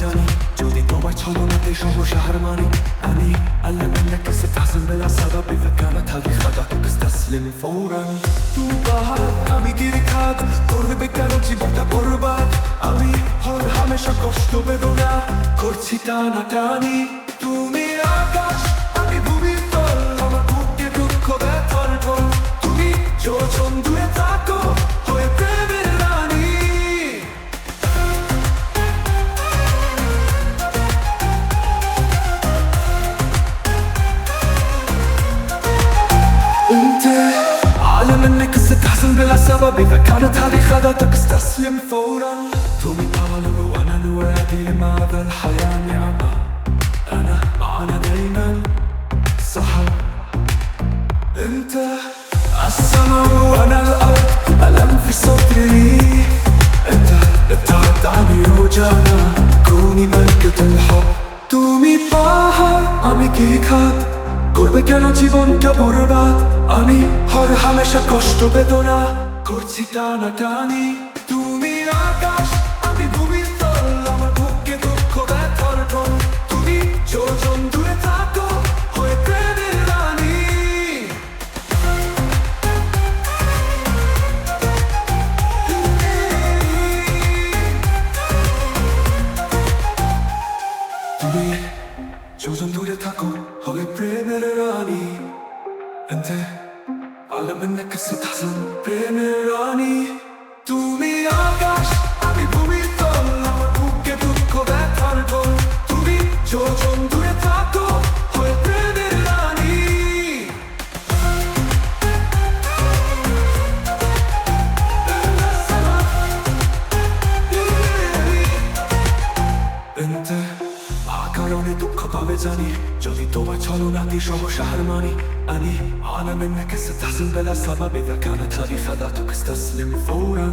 জানি যদি তোমার ছলনাতে সমস্যা হার মানি أني أعلم أنك ستحزن بلا سبب إذا كانت هذه خدعتك استسلم فورا তুবার আমি গিরিখাত করবে কেন জীবনটা বরবাদ আমি হর হামেশা কষ্ট বেদনা করছি টানা টানি منك استحسن بلا سبب. إذا كانت هذه خدتك استسلم فورا. تومي طالب وأنا نوادي لماذا الحياة نعمة أنا معنا دايما. صحة أنت السماء وأنا الأرض. ألم في صدري أنت ابتعدت عني وجانا. كوني ملكة الحب. تومي طه عمي كيكات قربك أنا جيبون كبربات আমি হর হামেশা কষ্ট বেদনা করছি টানা টানি। তুমি আকাশ, আমি ভূমির তল, আমার বুকে দুঃখ ব্যথার ঢোল। তুমি যোজন দূরে থাকো, হয়ে প্রেমের রানী। তুমি যোজন দূরে থাকো, হয়ে প্রেমের রানী। And ዓለምን ክስታ পাবে জানি যদি তোমার ছলনাতি সমস্যা হার মানি أني أعلم أنك ستحزن بلا سبب إذا كانت هذه خدعتك استسلم فورا